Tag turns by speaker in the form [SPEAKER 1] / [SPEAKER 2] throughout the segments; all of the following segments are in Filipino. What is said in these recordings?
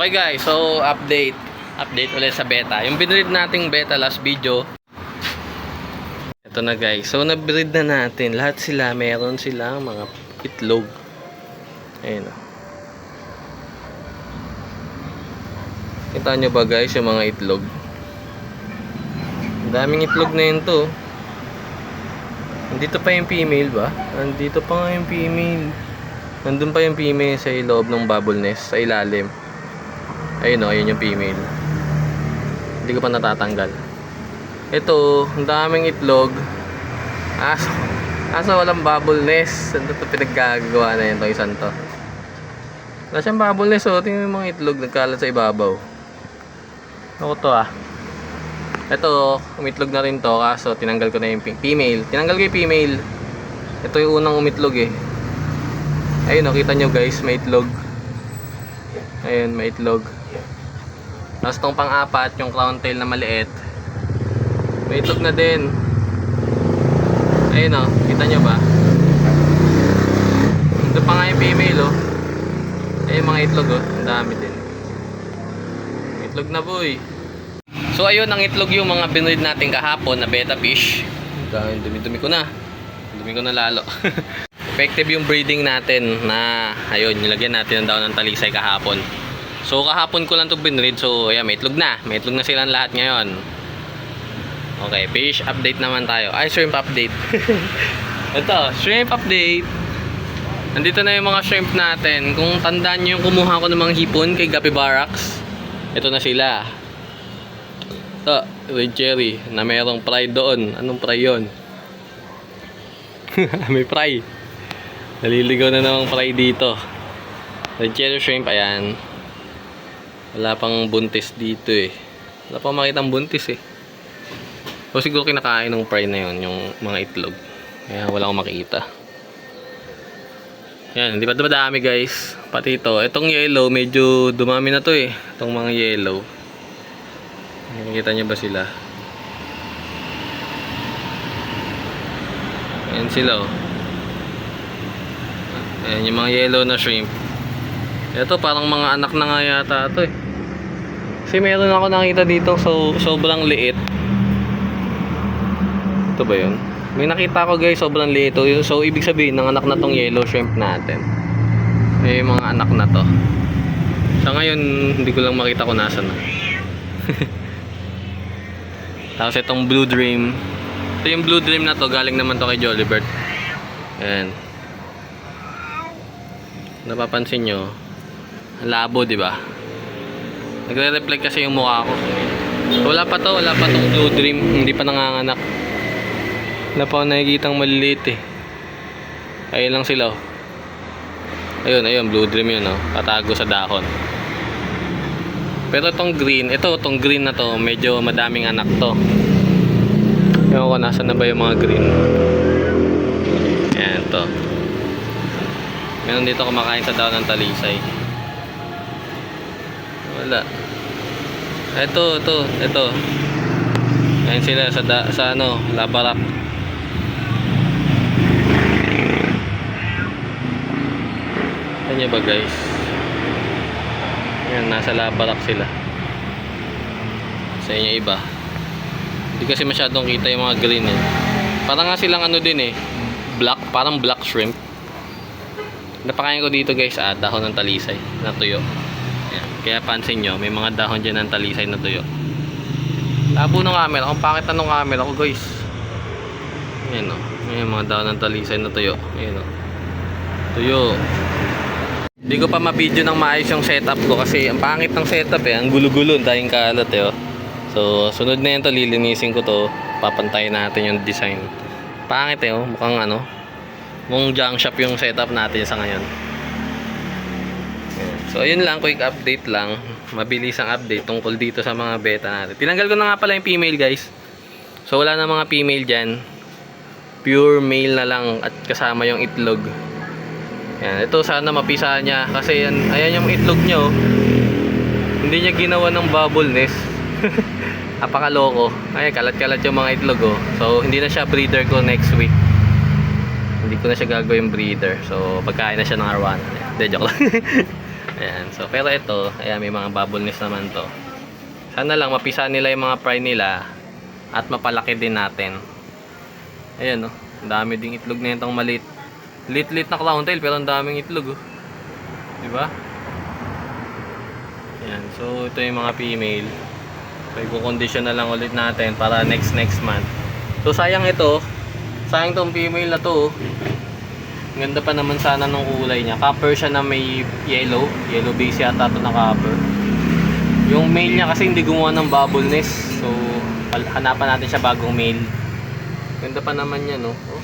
[SPEAKER 1] Okay guys, so update. Update ulit sa beta. Yung binread nating beta last video. Ito na guys. So nabreed na natin. Lahat sila, meron silang mga itlog. Ayun o. Kita nyo ba guys yung mga itlog? Ang daming itlog na yun to. Nandito pa yung female ba? Nandito pa nga yung female. Nandun pa yung female sa loob ng bubble nest, sa ilalim. Ayun o, ayun yung female. Hindi ko pa natatanggal. Ito, ang daming itlog. Aso, aso walang bubble nest. Saan ito pinaggagawa na yun itong isang to? Wala siyang bubble nest oh. Tingnan yung mga itlog nagkalat sa ibabaw. Ako to ah. Ito, umitlog na rin to kaso tinanggal ko na yung female. Tinanggal ko yung female. Ito yung unang umitlog eh. Ayun, nakita nyo guys, may itlog. Ayun, may itlog. Tapos tong pang-apat, yung crown tail na maliit. May itlog na din. Ayun oh, kita nyo ba? Ito pa nga yung female oh. Ayun mga itlog oh, ang dami din. Itlog na boy. So ayun ang itlog yung mga binread natin kahapon na beta fish. Dahil dumi-dumi ko na. Dumi ko na lalo. Effective yung breeding natin na ayun, nilagyan natin ng daon ng talisay kahapon. So kahapon ko lang to binread. So ayan, may itlog na. May itlog na silang lahat ngayon. Okay, fish update naman tayo. Ay, shrimp update. Ito, shrimp update. Nandito na yung mga shrimp natin. Kung tandaan nyo yung kumuha ko ng mga hipon kay Gapi Barracks, ito na sila. Ito, red cherry, na mayroong fry doon. Anong fry yun? May fry. Naliligaw na namang fry dito. Red cherry shrimp, ayan. Wala pang buntis dito eh. Wala pang makitang buntis eh. O siguro kinakain ng fry na yun, yung mga itlog. Kaya wala akong makita. Yan, hindi pa dumadami guys. Pati ito. Itong yellow, medyo dumami na to eh. Itong mga yellow. Nakikita niyo ba sila? Ayan sila oh. Ayan yung mga yellow na shrimp. Ito parang mga anak na nga yata ito eh. Kasi meron ako nakita dito so sobrang liit. Ito ba yun? May nakita ko guys, sobrang liit. So, ibig sabihin, ng anak na tong yellow shrimp natin. Eh, mga anak na to. Sa ngayon, hindi ko lang makita kung nasa na. Tapos itong Blue Dream. Ito yung Blue Dream na to, galing naman to kay Jollibert. Ayan. Napapansin nyo, labo, di ba? Nagre-reflect kasi yung mukha ko. Wala pa to, wala pa tong Blue Dream. Hindi pa nanganganak. Wala pa ako nakikitang maliliit eh. Ayun lang sila oh. Ayun, ayun, blue dream yun oh. Patago sa dahon. Pero itong green, ito, itong green na to, medyo madaming anak to. Ewan ko, nasa na ba yung mga green? Ayan, to. Meron dito kumakain sa dahon ng talisay. Wala. Ito, ito, ito. Ayan sila sa, da, sa ano, labarak. Ayan nyo ba guys? Ayan, nasa labarak sila. Sa inyo iba. Hindi kasi masyadong kita yung mga green eh. Parang nga silang ano din eh. Black, parang black shrimp. Napakain ko dito guys ah, dahon ng talisay na tuyo. Ayan. Kaya pansin nyo, may mga dahon dyan ng talisay na tuyo. Labo ng camera. Ang pangit ng camera ko guys. Ayan o. Ayan mga dahon ng talisay na tuyo. Ayan o. Tuyo. Hindi ko pa ma-video ng maayos yung setup ko kasi ang pangit ng setup eh. Ang gulo-gulo. Daming kalat eh. Oh. So, sunod na yun to. Lilinisin ko to. Papantayin natin yung design. Pangit eh. Oh. Mukhang ano. Mukhang junk shop yung setup natin sa ngayon. So, ayun lang. Quick update lang. Mabilis ang update tungkol dito sa mga beta natin. Tinanggal ko na nga pala yung female guys. So, wala na mga female dyan. Pure male na lang at kasama yung itlog. Yan, ito sana mapisahan niya kasi yan, ayan yung itlog niya oh. Hindi niya ginawa ng bubble nest. Apakaloko. Ay, kalat-kalat yung mga itlog oh. So, hindi na siya breeder ko next week. Hindi ko na siya gagawin breeder. So, pagkain na siya ng arwana. Hindi, joke lang. Ayan. So, pero ito, ayan, may mga bubble nest naman to. Sana lang mapisa nila yung mga fry nila at mapalaki din natin. Ayan. Ang dami ding itlog na itong maliit. Lit-lit na clown tail pero ang daming itlog, oh. Di ba? Ayan. So, ito yung mga female. So, i-condition na lang ulit natin para next next month. So, sayang ito. Sayang tong female na to, oh. Ganda pa naman sana nung kulay niya. Copper siya na may yellow. Yellow base yata ito na copper. Yung male niya kasi hindi gumawa ng bubble nest. So, hanapan natin siya bagong male. Ganda pa naman yan, no? Oh.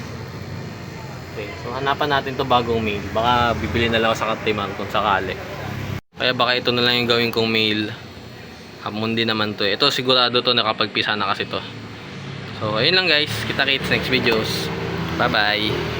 [SPEAKER 1] Okay, so hanapan natin to bagong male. Baka bibili na lang ako sa Katiman kung sakali. Kaya baka ito na lang yung gawin kong male. Hamon din naman to. eh. Ito sigurado to nakapagpisa na kasi to. So, ayun lang guys. Kita-kits next videos. Bye-bye.